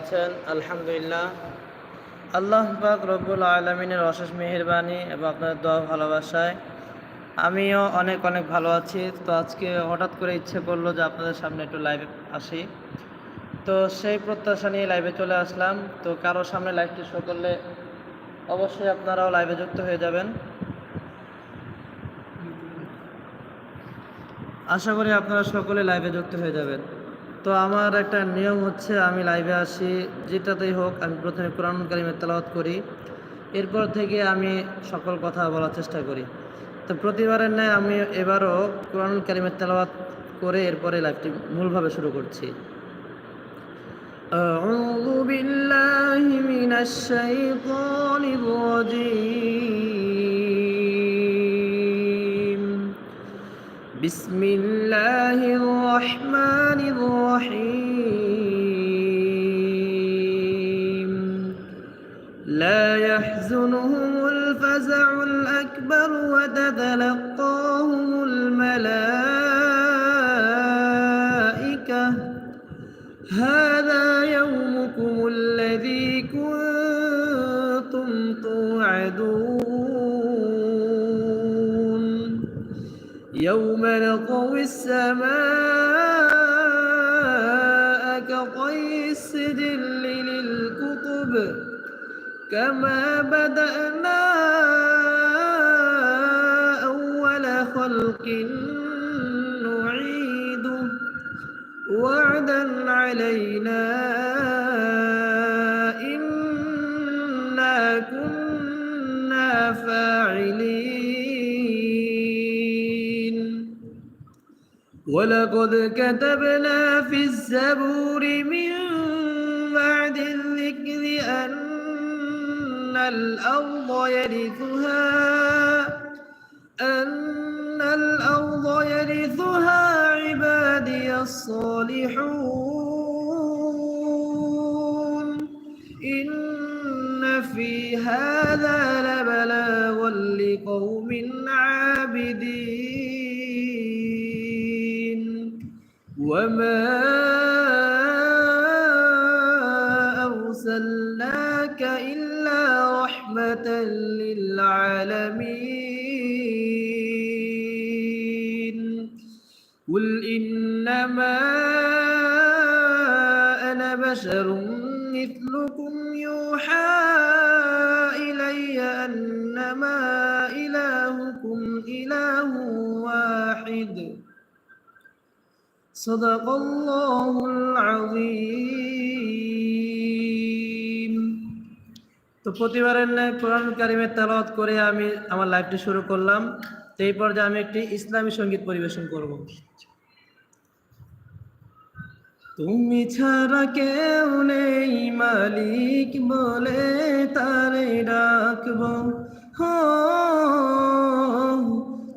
আছেন? আলহামদুলিল্লাহ। আল্লাহ পাক রব্বুল আলমিনের অশেষ মেহেরবানি এবং আপনার দোয়া ভালোবাসায়। আমিও অনেক অনেক ভালো আছি। তো আজকে হঠাৎ করে ইচ্ছে করল যে আপনাদের সামনে একটু লাইভে আসি। তো সেই প্রত্যাশা নিয়ে লাইভে চলে আসলাম। তো কারও সামনে লাইভটি শো করলে অবশ্যই আপনারাও লাইভে যুক্ত হয়ে যাবেন। আশা করি আপনারা সকলে লাইভে যুক্ত হয়ে যাবেন। তো আমার একটা নিয়ম হচ্ছে আমি লাইভে আসি যেটাতেই হোক আমি প্রথমে কোরআন কারিমের তেলাওয়াত করি এরপর থেকে আমি সকল কথা বলার চেষ্টা করি তো প্রতিবারের ন্যায় আমি এবারও কোরআন কারিমের তেলাওয়াত করে এরপরে লাইভটি মূলভাবে শুরু করছি أعوذ بالله من الشيطان الرجيم بسم الله الرحمن الرحيم. لا يحزنهم الفزع الأكبر وتتلقاهم يوم نطوي السماء كطي السجل للكتب كما بدأنا أول خلق نعيده وعدا علينا ولقد كتبنا في الزبور من بعد الذكر أن الأرض يرثها أن الأرض يرثها عبادي الصالحون. وما صدق الله العظيم তো প্রতিবারের ন্যায় কোরআন কারিমের তেলাওয়াত করে আমি আমার লাইভটি শুরু করলাম তো এই পর্যায়ে আমি একটি ইসলামী সঙ্গীত পরিবেশন করব তুমি ছাড়া কেউ নেই মালিক বলে তারে ডাকবো হো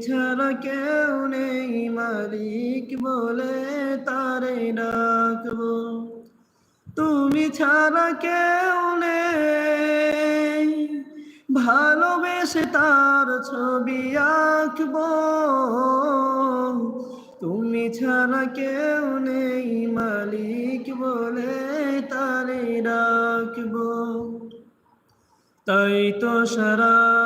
ছাড়া কেউ নেই মালিক বলে তারে ডাকবো। তুমি ছাড়া কেউ নেই, ভালোবেসে তার ছবি আঁকবো। তুমি ছাড়া কেউ নেই মালিক বলে তারে ডাকবো। তাই তো সারাক্ষণ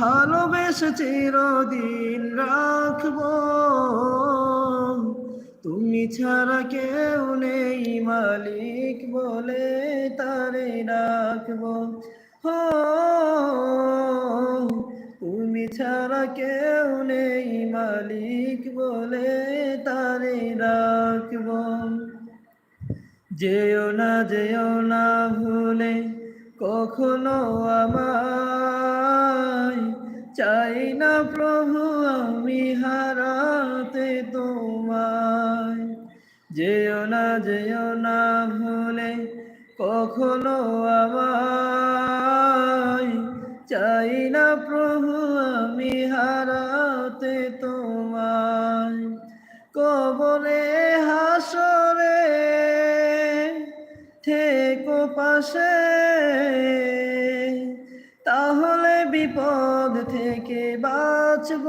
ভালোবেসে চিরদিন রাখব। তুমি ছাড়া কেউ নেই মালিক বলে তারে ডাকবো। হো, তুমি ছাড়া কেউ নেই মালিক বলে তারে ডাকবো। যেও না যেও না ভুলে কখনো আমায় চাই না প্রভু, আমি হারাতে তোমায়। যেও না যেও না ভুলে কখনো আমায়। চাই না প্রভু, আমি হারাতে তোমায়। কবরে, হাসরে থেকো পাশে তাহলে বিপদ থেকে বাঁচব।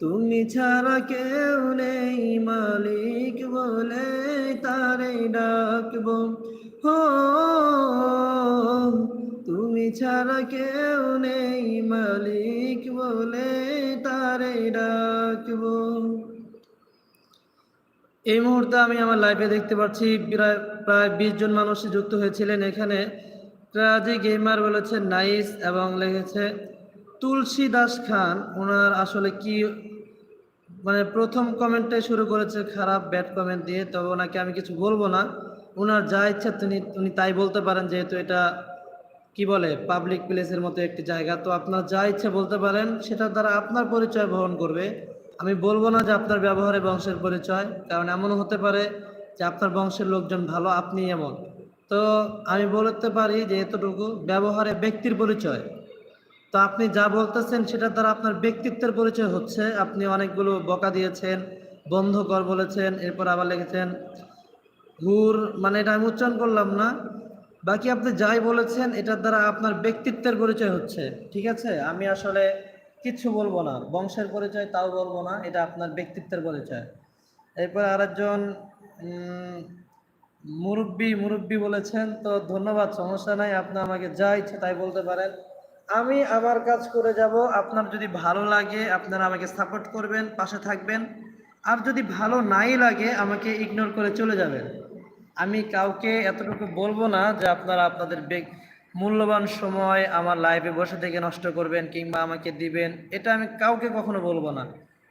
তুমি ছাড়া কেউ নেই, মালিক বলে তারে ডাকব। হো, তুমি ছাড়া কেউ নেই, মালিক বলে তারে ডাকব। এই মুহূর্তে আমি আমার লাইফে দেখতে পাচ্ছি, প্রায় প্রায় বিশ জন মানুষ যুক্ত হয়েছিলেন এখানে। ট্রাজি গেমার বলেছে, নাইস, এবং লিখেছে তুলসী দাস খান ওনার আসলে কি মানে প্রথম কমেন্টে শুরু করেছে, খারাপ ব্যাড কমেন্ট দিয়ে, তবে ওনাকে আমি কিছু বলব না। ওনার যা ইচ্ছা তিনি, উনি তাই বলতে পারেন, যেহেতু এটা, কি বলে পাবলিক প্লেসের মতো একটি জায়গা। তো আপনার যা ইচ্ছা বলতে পারেন, সেটার দ্বারা আপনার পরিচয় বহন করবে। আমি বলব না যে আপনার ব্যবহারে বংশের পরিচয়, কারণ এমনও হতে পারে যে আপনার বংশের লোকজন ভালো আপনি এমন। তো আমি বলতে পারি যে এতটুকু ব্যবহারে ব্যক্তির পরিচয়। তো আপনি যা বলতেছেন সেটার দ্বারা আপনার ব্যক্তিত্বের পরিচয় হচ্ছে। আপনি অনেকগুলো বকা দিয়েছেন বন্ধ কর বলেছেন, এরপর আবার লিখেছেন, হুর মানে এটা আমি উচ্চারণ করলাম না। বাকি আপনি যাই বলেছেন এটার দ্বারা আপনার ব্যক্তিত্বের পরিচয় হচ্ছে। ঠিক আছে? আমি আসলে কিচ্ছু বলব না। বংশের পরিচয় তাও বলব না। এটা আপনার ব্যক্তিত্বের পরিচয়। এরপর আরেকজন মুরব্বি মুরব্বি বলেছেন, তো ধন্যবাদ, সমস্যা নাই, আপনি আমাকে যা ইচ্ছে তাই বলতে পারেন। আমি আমার কাজ করে যাব, আপনার যদি ভালো লাগে, আপনারা আমাকে সাপোর্ট করবেন, পাশে থাকবেন। আর যদি ভালো নাই লাগে, আমাকে ইগনোর করে চলে যাবেন। আমি কাউকে এতটুকু বলব না যে আপনারা আপনাদের মূল্যবান সময় আমার লাইভে বসে থেকে নষ্ট করবেন কিংবা আমাকে দিবেন। এটা আমি কাউকে কখনো বলব না।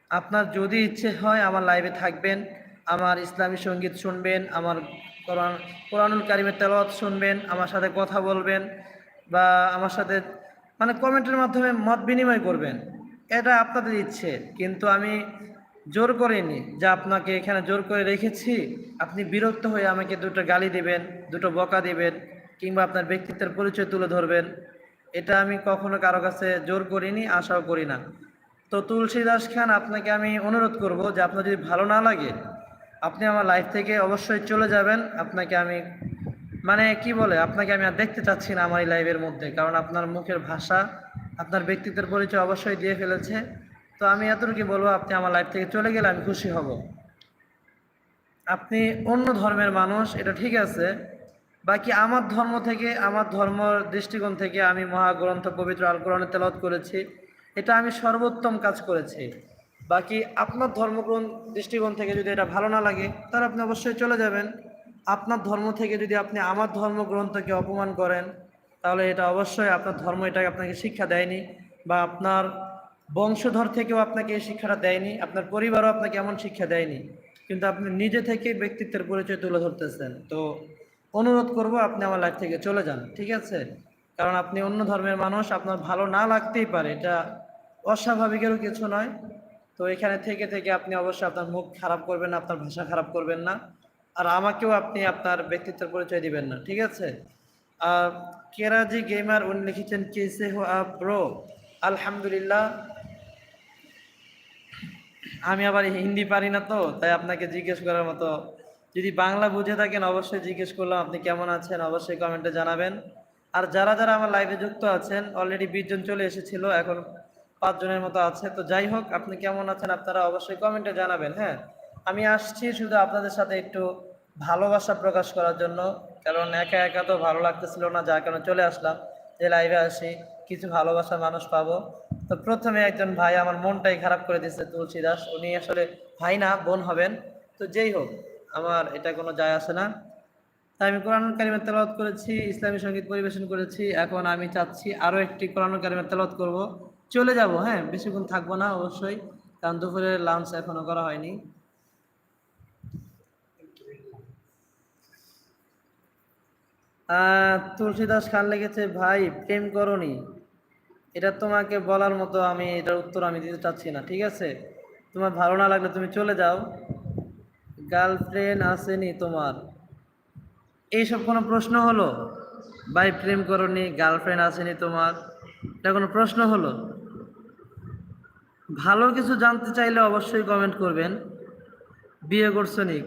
আপনার যদি ইচ্ছে হয় আমার লাইভে থাকবেন, আমার ইসলামী সংগীত শুনবেন, আমার কোরআন, কোরআনুল কারিমের তেলাওয়াত শুনবেন, আমার সাথে কথা বলবেন বা আমার সাথে মানে কমেন্টের মাধ্যমে মত বিনিময় করবেন। এটা আপনাদের ইচ্ছে, কিন্তু আমি জোর করিনি যে আপনাকে এখানে জোর করে রেখেছি। আপনি বিরক্ত হয়ে আমাকে দুটো গালি দিবেন, দুটো বকা দিবেন, কিংবা আপনার ব্যক্তিত্বের পরিচয় তুলে ধরবেন। এটা আমি কখনো কারও কাছে জোর করিনি, আশাও করি না। তো তুলসী দাস খান, আপনাকে আমি অনুরোধ করব যে আপনার যদি ভালো না লাগে আপনি আমার লাইফ থেকে অবশ্যই চলে যাবেন। আপনাকে আমি মানে কি বলে, আপনাকে আমি আর দেখতে চাচ্ছি না আমার এই লাইভের মধ্যে। কারণ আপনার মুখের ভাষা, আপনার ব্যক্তিত্বের পরিচয় অবশ্যই দিয়ে ফেলেছে। তো আমি এতটুকু বলব, আপনি আমার লাইফ থেকে চলে গেলে আমি খুশি হব। আপনি অন্য ধর্মের মানুষ, এটা ঠিক আছে। বাকি আমার ধর্ম থেকে, আমার ধর্ম দৃষ্টিকোণ থেকে আমি মহাগ্রন্থ পবিত্র আল তেলাওয়াত করেছি। এটা আমি সর্বোত্তম কাজ করেছি। বাকি আপনার ধর্মগ্রহণ দৃষ্টিকোণ থেকে যদি এটা ভালো না লাগে, তাহলে আপনি অবশ্যই চলে যাবেন। আপনার ধর্ম থেকে যদি আপনি আমার ধর্মগ্রন্থকে অপমান করেন, তাহলে এটা অবশ্যই আপনার ধর্ম এটাকে আপনাকে শিক্ষা দেয়নি, বা আপনার বংশধর থেকেও আপনাকে এই শিক্ষাটা দেয়নি, আপনার পরিবারও আপনাকে এমন শিক্ষা দেয়নি, কিন্তু আপনি নিজে থেকে ব্যক্তিত্বের পরিচয় তুলে ধরতেছেন। তো অনুরোধ করব আপনি আমার লাইফ থেকে চলে যান, ঠিক আছে? কারণ আপনি অন্য ধর্মের মানুষ, আপনার ভালো না লাগতেই পারে, এটা অস্বাভাবিকেরও কিছু নয়। তো এখানে থেকে থেকে আপনি অবশ্যই আপনার মুখ খারাপ করবেন না, আপনার ভাষা খারাপ করবেন না। আর আমাকেও আপনি আপনার ব্যক্তিত্বের পরিচয় দিবেন না, ঠিক আছে? কেরাজি গেমার উনি লিখেছেন কেসে হো আপ ব্রো? আলহামদুলিল্লাহ। আমি আবার হিন্দি পারি না তো, তাই আপনাকে জিজ্ঞেস করার মতো। যদি বাংলা বুঝে থাকেন, অবশ্যই জিজ্ঞেস করলাম, আপনি কেমন আছেন? অবশ্যই কমেন্টে জানাবেন। আর যারা যারা আমার লাইভে যুক্ত আছেন অলরেডি বিশজন চলে এসেছিল, এখন পাঁচ জনের মতো আছে। তো যাই হোক, আপনি কেমন আছেন আপনারা অবশ্যই কমেন্টে জানাবেন হ্যাঁ? আমি আসছি শুধু আপনাদের সাথে একটু ভালোবাসা প্রকাশ করার জন্য, কারণ একা একা তো ভালো লাগতেছিল না, যার কারণে চলে আসলাম। যে লাইভে আসি, কিছু ভালোবাসা মানুষ পাবো। তো প্রথমে একজন ভাই আমার মনটাই খারাপ করে দিচ্ছে তুলসী দাস। উনি আসলে ভাই না, বোন হবেন। তো যেই হোক, আমার এটা কোনো যায় আসে না। তাই আমি কোরআন কারিমের তেলাওয়াত করেছি, ইসলামী সংগীত পরিবেশন করেছি। এখন আমি চাচ্ছি আরও একটি কোরআন কারিমের তেলাওয়াত করব। চলে যাব হ্যাঁ বেশিক্ষণ থাকব না অবশ্যই, কারণ দুপুরে লাঞ্চ এখনও করা হয়নি। তুলসীদাস খান লিখেছে ভাই, প্রেম করনি। এটা তোমাকে বলার মতো আমি, এটার উত্তর আমি দিতে চাচ্ছি না, ঠিক আছে? তোমার ভালো না লাগলে তুমি চলে যাও। গার্লফ্রেন্ড আসেনি তোমার। এইসব কোনো প্রশ্ন হলো? ভাই, প্রেম করনি, গার্লফ্রেন্ড আসেনি তোমার। এটা কোনো প্রশ্ন হলো? ভালো কিছু জানতে চাইলে অবশ্যই কমেন্ট করবেন। বিয়ে করছ নি?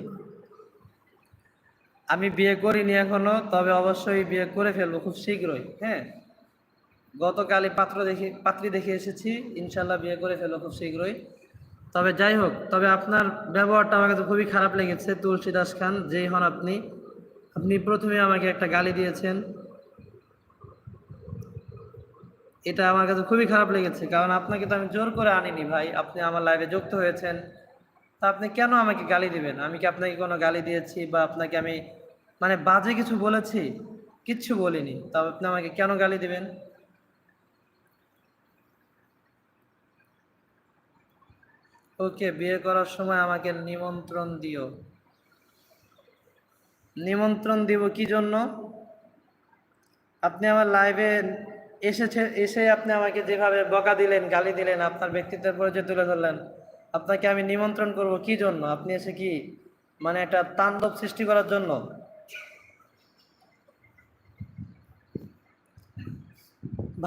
আমি বিয়ে করিনি এখনও, তবে অবশ্যই বিয়ে করে ফেলব খুব শীঘ্রই হ্যাঁ? গতকালই পাত্র দেখে, পাত্রী দেখে এসেছি, ইনশাল্লাহ বিয়ে করে ফেলব খুব শীঘ্রই। তবে যাই হোক, তবে আপনার ব্যবহারটা আমাকে তো খুবই খারাপ লেগেছে, তুলসী দাস খান, যেই হন আপনি। আপনি প্রথমে আমাকে একটা গালি দিয়েছেন। এটা আমার কাছে খুবই খারাপ লেগেছে, কারণ আপনাকে তো আমি জোর করে আনিনি ভাই। আপনি আমার লাইভে যুক্ত হয়েছেন। তা আপনি কেন আমাকে গালি দিবেন? আমি কি আপনাকে কোনো গালি দিয়েছি বা আপনাকে আমি মানে বাজে কিছু বলেছি? কিচ্ছু বলিনি। তা আপনি আমাকে কেন গালি দিবেন? ওকে, বিয়ে করার সময় আমাকে নিমন্ত্রণ দিও। নিমন্ত্রণ দিব কি জন্য? আপনি আমার লাইভে এসেছে, এসে আপনি আমাকে যেভাবে বকা দিলেন, গালি দিলেন, আপনার ব্যক্তিত্বের পরিচয় তুলে ধরলেন, আপনাকে আমি নিমন্ত্রণ করব কি জন্য? আপনি এসে কি মানে একটা তাণ্ডব সৃষ্টি করার জন্য?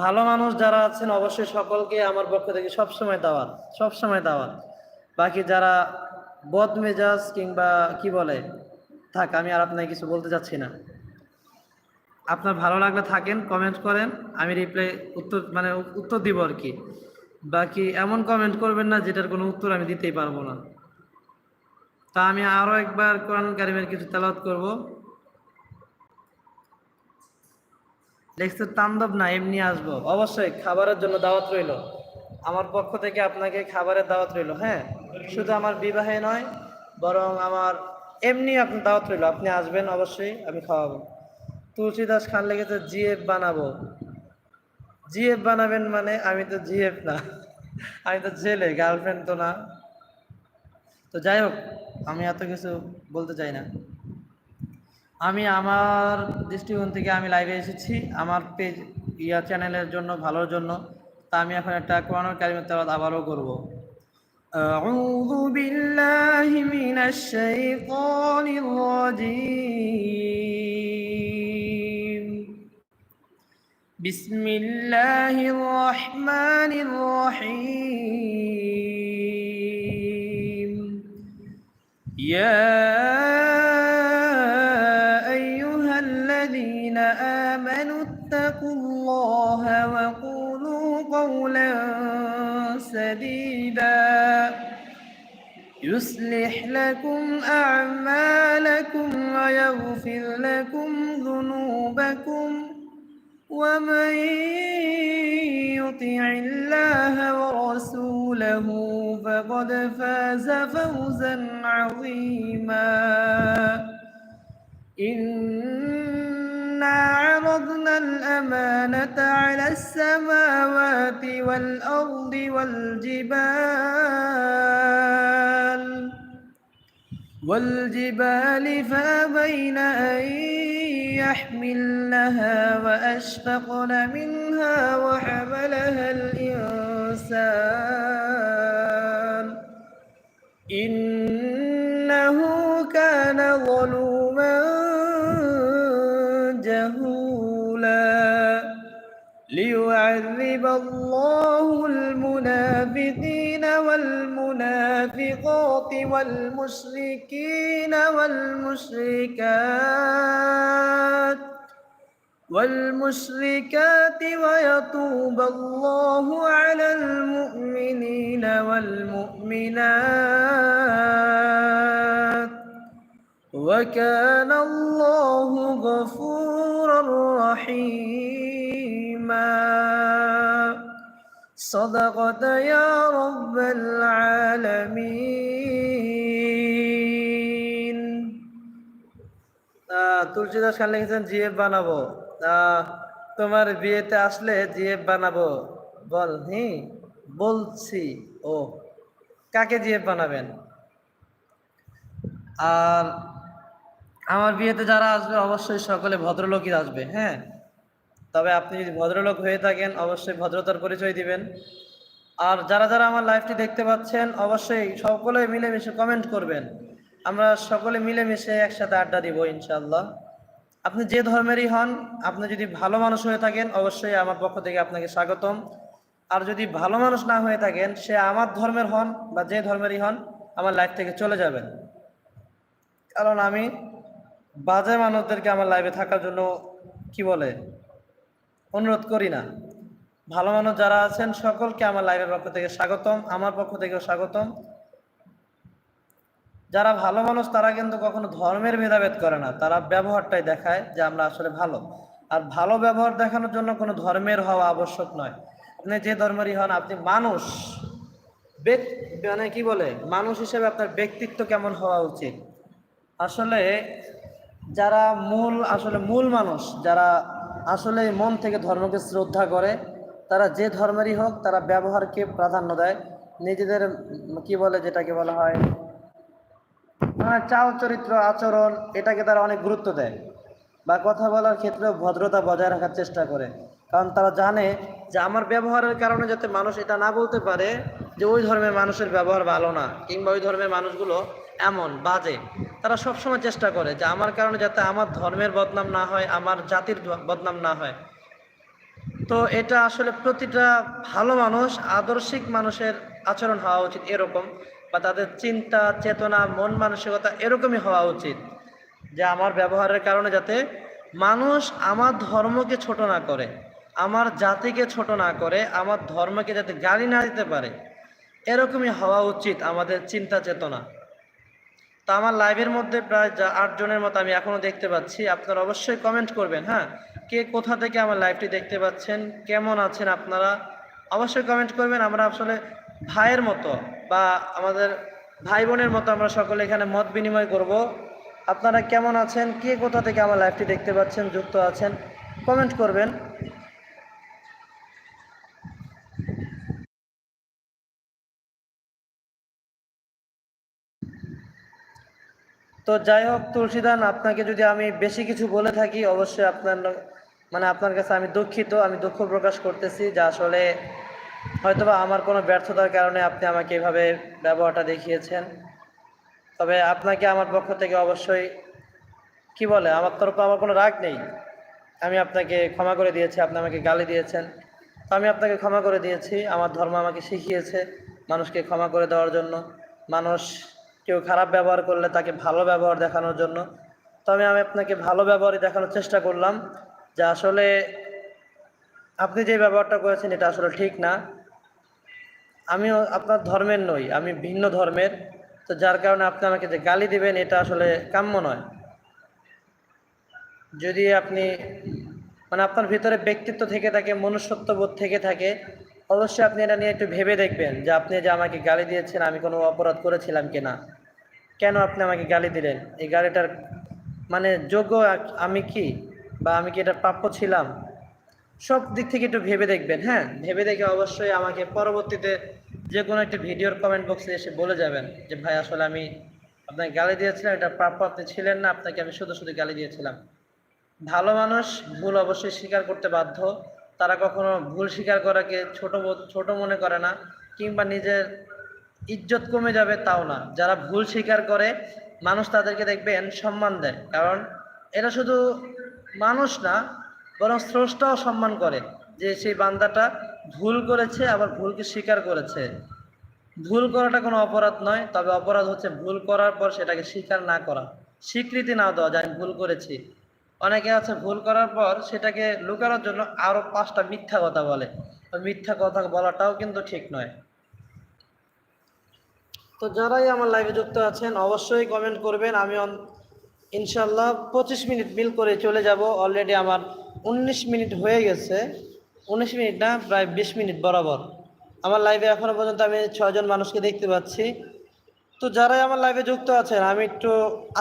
ভালো মানুষ যারা আছেন, অবশ্যই সকলকে আমার পক্ষ থেকে সবসময় দাওয়াত সবসময় দাওয়াত। বাকি যারা বদ মেজাজ কিংবা কি বলে, থাক, আমি আর আপনাকে কিছু বলতে চাচ্ছি না। আপনার ভালো লাগলে থাকেন কমেন্ট করেন, আমি রিপ্লাই উত্তর মানে উত্তর দিব আর কি। বাকি এমন কমেন্ট করবেন না যেটার কোনো উত্তর আমি দিতেই পারব না। তা আমি আরও একবার কোরআন কারিমের কিছু তেলাওয়াত করব। লেখছে তান্দব না এমনি আসব। অবশ্যই, খাবারের জন্য দাওয়াত রইল। আমার পক্ষ থেকে আপনাকে খাবারের দাওয়াত রইল হ্যাঁ? শুধু আমার বিবাহে নয়, বরং আমার এমনি আপনার দাওয়াত রইল। আপনি আসবেন, অবশ্যই আমি খাওয়াবো। তুলসী দাস খান লেগেছে জিএফ বানাবো জিএফ বানাবেন মানে আমি তো জিএফ না আমি তো জেলে গার্লফ্রেন্ড তো না তো যাই হোক আমি এত কিছু বলতে চাই না আমি আমার দৃষ্টিকোণ থেকে আমি লাইভে এসেছি আমার পেজ ইয়া চ্যানেলের জন্য ভালোর জন্য তা আমি এখন একটা কোরআন কারিমের তেলাওয়াত আবারও করব أعوذ بالله من الشيطان الرجيم بسم الله الرحمن الرحيم. يا أيها الذين آمنوا اتقوا الله وقولوا قولا سديدا. يصلح لكم أعمالكم ويغفر لكم ذنوبكم. ومن يطع الله ورسوله فقد فاز فوزا عظيما. إنا عرضنا الأمانة على السماوات والأرض والجبال والجبال فأبين أن يحملنها وأشفقن منها وحملها الإنسان. إنه كان ظلوما جهولا ليعذب الله المنافقين. والمنافقات والمشركين والمشركات والمشركات ويتوب الله على المؤمنين والمؤمنات. وكان الله غفورا رحيما. صدقت يا رب العالمين আহ, তুলসীদাস খান লিখেছেন জিএফ বানাবো আহ, তোমার বিয়েতে আসলে জিএফ বানাবো বল হি বলছি ও কাকে জিএফ বানাবেন আর আমার বিয়েতে যারা আসবে অবশ্যই সকলে ভদ্রলোকই আসবে হ্যাঁ তবে আপনি যদি ভদ্রলোক হয়ে থাকেন, অবশ্যই ভদ্রতার পরিচয় দিবেন। আর যারা যারা আমার লাইভটি দেখতে পাচ্ছেন, অবশ্যই সকলে মিলেমিশে কমেন্ট করবেন। আমরা সকলে মিলেমিশে একসাথে আড্ডা দিব ইনশাল্লাহ আপনি যে ধর্মেরই হন, আপনি যদি ভালো মানুষ হয়ে থাকেন, অবশ্যই আমার পক্ষ থেকে আপনাকে স্বাগতম। আর যদি ভালো মানুষ না হয়ে থাকেন, সে আমার ধর্মের হন বা যে ধর্মেরই হন, আমার লাইফ থেকে চলে যাবেন। কারণ আমি বাজে মানুষদেরকে আমার লাইভে থাকার জন্য কি বলে? অনুরোধ করি না। ভালো মানুষ যারা আছেন, সকলকে আমার লাইভের পক্ষ থেকে স্বাগতম। আমার পক্ষ থেকেও স্বাগতম। যারা ভালো মানুষ, তারা কিন্তু কখনো ধর্মের ভেদাভেদ করে না। তারা ব্যবহারটাই দেখায় যে আমরা আসলে ভালো। আর ভালো ব্যবহার দেখানোর জন্য কোনো ধর্মের হওয়া আবশ্যক নয়। আপনি যে ধর্মেরই হন, আপনি মানুষ। মানে কি বলে? মানুষ হিসেবে আপনার ব্যক্তিত্ব কেমন হওয়া উচিত? আসলে যারা মূল আসলে মূল মানুষ, যারা আসলে মন থেকে ধর্মকে শ্রদ্ধা করে, তারা যে ধর্মেরই হোক, তারা ব্যবহারকে প্রাধান্য দেয়। নিজেদের, কি বলে যেটাকে বলা হয় চাল চরিত্র আচরণ, এটাকে তারা অনেক গুরুত্ব দেয় বা কথা বলার ক্ষেত্রে ভদ্রতা বজায় রাখার চেষ্টা করে। কারণ তারা জানে যে আমার ব্যবহারের কারণে যাতে মানুষ এটা না বলতে পারে যে ওই ধর্মের মানুষের ব্যবহার ভালো না, কিংবা ওই ধর্মের মানুষগুলো এমন, বাজে। তারা সবসময় চেষ্টা করে যে আমার কারণে যাতে আমার ধর্মের বদনাম না হয়, আমার জাতির বদনাম না হয়। তো এটা আসলে প্রতিটা ভালো মানুষ, আদর্শিক মানুষের আচরণ হওয়া উচিত এরকম বা তাদের চিন্তা, চেতনা, মন মানসিকতা এরকমই হওয়া উচিত যে আমার ব্যবহারের কারণে যাতে মানুষ আমার ধর্মকে ছোট না করে, আমার জাতিকে ছোট না করে, আমার ধর্মকে যাতে গালি না দিতে পারে। এরকমই হওয়া উচিত আমাদের চিন্তা, চেতনা। আমার লাইভের মধ্যে প্রায় আটজনের মতো আমি এখনও দেখতে পাচ্ছি। আপনারা অবশ্যই কমেন্ট করবেন হ্যাঁ? কে কোথা থেকে আমার লাইভটি দেখতে পাচ্ছেন, কেমন আছেন আপনারা? অবশ্যই কমেন্ট করবেন। আমরা আসলে ভাইয়ের মতো বা আমাদের ভাই বোনের মতো আমরা সকলে এখানে মত বিনিময় করব। আপনারা কেমন আছেন? কে কোথা থেকে আমার লাইভটি দেখতে পাচ্ছেন, যুক্ত আছেন? কমেন্ট করবেন। তো যাই হোক, তুলসীদান, আপনাকে যদি আমি বেশি কিছু বলে থাকি, অবশ্যই আপনার মানে আপনার কাছে আমি দুঃখিত, আমি দুঃখ প্রকাশ করতেছি যা আসলে হয়তোবা আমার কোনো ব্যর্থতার কারণে আপনি আমাকে এভাবে ব্যবহারটা দেখিয়েছেন। তবে আপনাকে আমার পক্ষ থেকে অবশ্যই, কি বলে, আমার তরফে আমার কোনো রাগ নেই। আমি আপনাকে ক্ষমা করে দিয়েছি, আপনি আমাকে গালি দিয়েছেন। তো আমি আপনাকে ক্ষমা করে দিয়েছি, আমার ধর্ম আমাকে শিখিয়েছে মানুষকে ক্ষমা করে দেওয়ার জন্য। মানুষ কেউ খারাপ ব্যবহার করলে তাকে ভালো ব্যবহার দেখানোর জন্য। তবে আমি আপনাকে ভালো ব্যবহারই দেখানোর চেষ্টা করলাম যে আসলে আপনি যে ব্যবহারটা করেছেন এটা আসলে ঠিক না। আমিও আপনার ধর্মের নই, আমি ভিন্ন ধর্মের। তো যার কারণে আপনি আমাকে যে গালি দিবেন এটা আসলে কাম্য নয়। যদি আপনি মানে আপনার ভিতরে ব্যক্তিত্ব থেকে থাকে, মনুষ্যত্ববোধ থেকে থাকে অবশ্যই আপনি এটা নিয়ে একটু ভেবে দেখবেন যে আপনি যে আমাকে গালি দিয়েছেন, আমি কোনো অপরাধ করেছিলাম কিনা? কেন আপনি আমাকে গালি দিলেন? এই গালিটার মানে যোগ্য আমি কি? বা আমি কি এটা প্রাপ্য ছিলাম? সব দিক থেকে একটু ভেবে দেখবেন হ্যাঁ? ভেবে দেখে অবশ্যই আমাকে পরবর্তীতে যে কোনো একটি ভিডিওর কমেন্ট বক্সে এসে বলে যাবেন যে, ভাই, আসলে আমি আপনাকে গালি দিয়েছিলাম, এটা প্রাপ্য আপনি ছিলেন না, আপনাকে আমি শুধু শুধু গালি দিয়েছিলাম। ভালো মানুষ ভুল অবশ্যই স্বীকার করতে বাধ্য। তারা কখনো ভুল স্বীকার করাকে ছোট ছোট মনে করে না, কিংবা নিজের ইজ্জত কমে যাবে তাও না। যারা ভুল স্বীকার করে, মানুষ তাদেরকে দেখবেন সম্মান দেয়। কারণ এটা শুধু মানুষ না, বরং স্রষ্টাও সম্মান করে যে সেই বান্দাটা ভুল করেছে, আবার ভুলকে স্বীকার করেছে। ভুল করাটা কোনো অপরাধ নয়, তবে অপরাধ হচ্ছে ভুল করার পর সেটাকে স্বীকার না করা। স্বীকৃতি না দেওয়া যে আমি ভুল করেছি। অনেকে আছে ভুল করার পর সেটাকে লুকানোর জন্য আরও পাঁচটা মিথ্যা কথা বলে। মিথ্যা কথা বলাটাও কিন্তু ঠিক নয়। তো যারাই আমার লাইভে যুক্ত আছেন, অবশ্যই কমেন্ট করবেন। আমি ইনশাল্লাহ পঁচিশ মিনিট মিল করে চলে যাব। অলরেডি আমার উনিশ মিনিট হয়ে গেছে। উনিশ মিনিট না, প্রায় বিশ মিনিট বরাবর। আমার লাইভে এখনও পর্যন্ত আমি ছয়জন মানুষকে দেখতে পাচ্ছি। তো যারাই আমার লাইভে যুক্ত আছেন, আমি একটু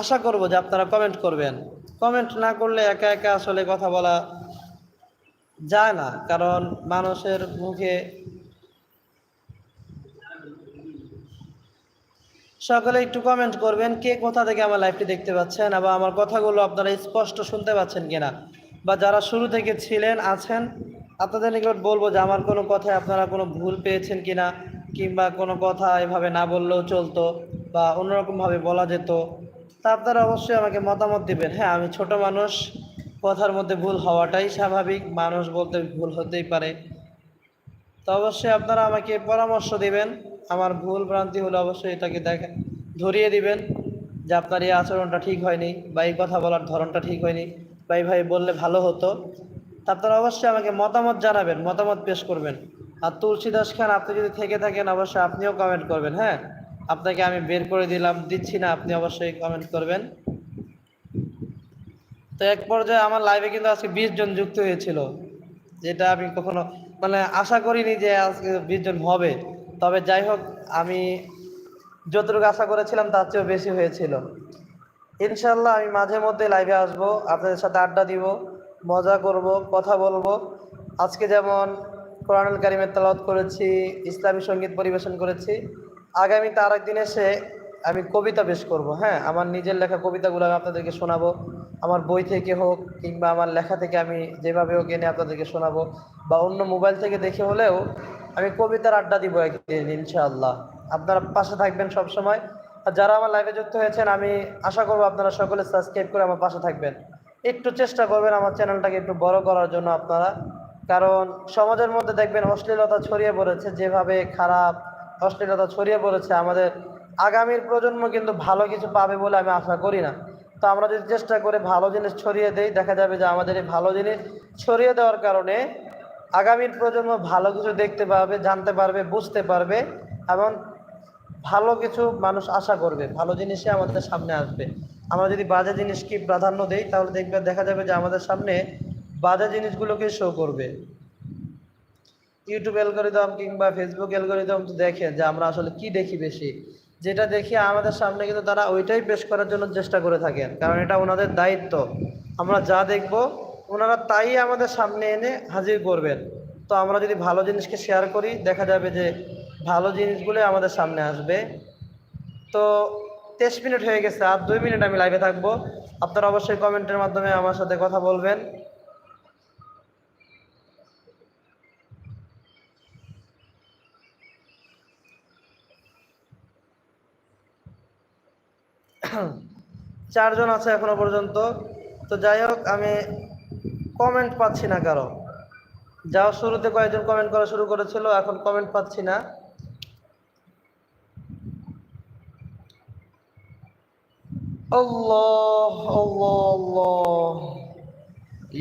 আশা করব যে আপনারা কমেন্ট করবেন। কমেন্ট না করলে একা একা আসলে কথা বলা যায় না, কারণ মানুষের মুখে সকলে একটু কমেন্ট করবেন, কে কোথা থেকে আমার লাইভটি দেখতে পাচ্ছেন এবং আমার কথাগুলো আপনারা স্পষ্ট শুনতে পাচ্ছেন কিনা? বা যারা শুরু থেকে ছিলেন, আছেন, আপনাদের নিকট বলব যে আমার কোনো কথায় আপনারা কোনো ভুল পেয়েছেন কিনা? কিংবা কোনো কথা এভাবে না বললেও চলতো বা অন্যরকমভাবে বলা যেত, তা আপনারা অবশ্যই আমাকে মতামত দিবেন। হ্যাঁ আমি ছোট মানুষ, কথার মধ্যে ভুল হওয়াটাই স্বাভাবিক, মানুষ বলতে ভুল হতেই পারে। তো অবশ্যই আপনারা আমাকে পরামর্শ দিবেন, আমার ভুল ভ্রান্তি হলে অবশ্যই এটাকে দেখে, ধরিয়ে দিবেন যে আপনার এই আচরণটা ঠিক হয়নি বা এই কথা বলার ধরনটা ঠিক হয়নি বা এইভাবে বললে ভালো হতো। তা আপনারা অবশ্যই আমাকে মতামত জানাবেন, মতামত পেশ করবেন। আর তুলসী দাস খান, আপনি যদি থেকে থাকেন অবশ্যই আপনিও কমেন্ট করবেন হ্যাঁ? আপনাকে আমি বের করে দিলাম, দিচ্ছি না, আপনি অবশ্যই কমেন্ট করবেন। তো এক পর্যায়ে আমার লাইভে কিন্তু আজকে বিশ জন যুক্ত হয়েছিল, যেটা আমি কখনো মানে আশা করিনি যে আজকে বিশ জন হবে। তবে যাই হোক, আমি যতটুকু আশা করেছিলাম, তার চেয়েও বেশি হয়েছিল। ইনশাল্লাহ আমি মাঝে মধ্যে লাইভে আসব, আপনাদের সাথে আড্ডা দিব, মজা করব, কথা বলব। আজকে যেমন কোরআনুল কারিমের তালাওয়াত করেছি, ইসলামী সংগীত পরিবেশন করেছি। আগামীতে আর একদিন এসে আমি কবিতা পেশ করব হ্যাঁ? আমার নিজের লেখা কবিতাগুলো আমি আপনাদেরকে শোনাবো। আমার বই থেকে হোক কিংবা আমার লেখা থেকে আমি যেভাবে হোক এনে আপনাদেরকে শোনাবো। বা অন্য মোবাইল থেকে দেখে হলেও আমি কবিতার আড্ডা দিব একদিন, ইনশাআল্লাহ। আপনারা পাশে থাকবেন সব সময় আর যারা আমার লাইভে যুক্ত হয়েছেন, আমি আশা করব আপনারা সকলে সাবস্ক্রাইব করে আমার পাশে থাকবেন। একটু চেষ্টা করবেন আমার চ্যানেলটাকে একটু বড় করার জন্য আপনারা। কারণ সমাজের মধ্যে দেখবেন অশ্লীলতা ছড়িয়ে পড়েছে, যেভাবে খারাপ অশ্লীলতা ছড়িয়ে পড়েছে, আমাদের আগামীর প্রজন্ম কিন্তু ভালো কিছু পাবে বলে আমি আশা করি না। তো আমরা যদি চেষ্টা করে ভালো জিনিস ছড়িয়ে দেই, দেখা যাবে যে আমাদের এই ভালো জিনিস ছড়িয়ে দেওয়ার কারণে আগামীর প্রজন্ম ভালো কিছু দেখতে পারবে জানতে পারবে, বুঝতে পারবে এবং ভালো কিছু মানুষ আশা করবে, ভালো জিনিসই আমাদের সামনে আসবে। আমরা যদি বাজে জিনিসকে প্রাধান্য দেই, তাহলে দেখবে, দেখা যাবে যে আমাদের সামনে বাজে জিনিসগুলোকে শো করবে। ইউটিউব অ্যালগোরিদম কিংবা ফেসবুক অ্যালগোরিদম তো দেখে যে আমরা আসলে কি দেখি বেশি। যেটা দেখি আমাদের সামনে কিন্তু তারা ওইটাই পেশ করার জন্য চেষ্টা করে থাকেন। কারণ এটা ওনাদের দায়িত্ব। আমরা যা দেখব, ওনারা তাই আমাদের সামনে এনে হাজির করবেন। তো আমরা যদি ভালো জিনিসকে শেয়ার করি, দেখা যাবে যে ভালো জিনিসগুলোই আমাদের সামনে আসবে। তো তেইশ মিনিট হয়ে গেছে, আর দুই মিনিট আমি লাইভে থাকব। আপনারা অবশ্যই কমেন্টের মাধ্যমে আমার সাথে কথা বলবেন। চারজন আছে এখনও পর্যন্ত। তো যাই হোক, আমি কমেন্ট পাচ্ছি না কারও। যাও, শুরুতে কয়েকজন কমেন্ট করা শুরু করেছিল, এখন কমেন্ট পাচ্ছি না।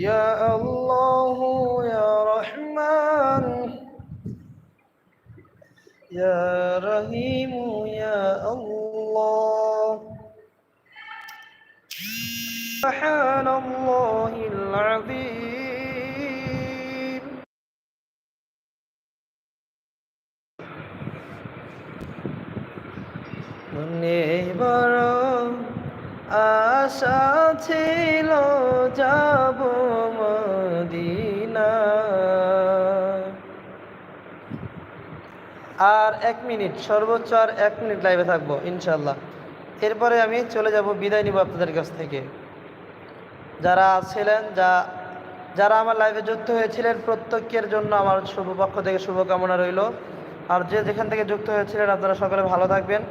ইয়া রহমান। ইয়া রহিম, ইয়া আল্লাহ। سبحان الله العظيم মনে বড় আশা ছিল যাব মদিনা আর এক মিনিট সর্বোচ্চ আর এক মিনিট লাইভে থাকবো ইনশাল্লাহ এরপরে আমি চলে যাব বিদায় নিব আপনাদের কাছ থেকে যারা ছিলেন, যা, যারা আমার লাইফে যুক্ত হয়েছিলেন, প্রত্যেকের জন্য আমার শুভ পক্ষ থেকে শুভকামনা রইল। আর যে যেখান থেকে যুক্ত হয়েছিলেন, আপনারা সকলে ভালো থাকবেন,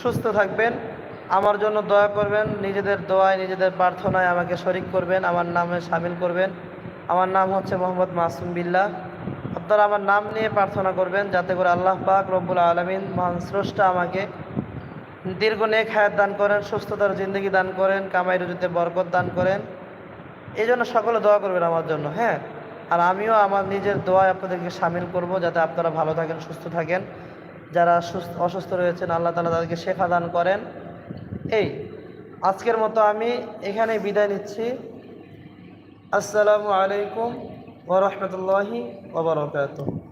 সুস্থ থাকবেন। আমার জন্য দয়া করবেন, নিজেদের দোয়ায়, নিজেদের প্রার্থনায় আমাকে শরিক করবেন, আমার নামে সামিল করবেন। আমার নাম হচ্ছে মোহাম্মদ মাসুম বিল্লাহ। আপনারা আমার নাম নিয়ে প্রার্থনা করবেন, যাতে করে আল্লাহ পাক রব্বুল আলমিন মহান স্রষ্টা আমাকে দীর্ঘ নেক হায়াত দান করেন, সুস্থতার জিন্দগি দান করেন, কামাই রুজিতে বরকত দান করেন। এই জন্য সকলে দোয়া করবেন আমার জন্য হ্যাঁ? আর আমিও আমার নিজের দোয়ায় আপনাদেরকে সামিল করব যাতে আপনারা ভালো থাকেন, সুস্থ থাকেন। যারা সুস্থ, অসুস্থ রয়েছেন, আল্লাহ তালা তাদেরকে শেখা দান করেন। এই, আজকের মতো আমি এখানে বিদায় নিচ্ছি। আসসালামু আলাইকুম ওরহমতুল্লাহি ওবরাকাতুহ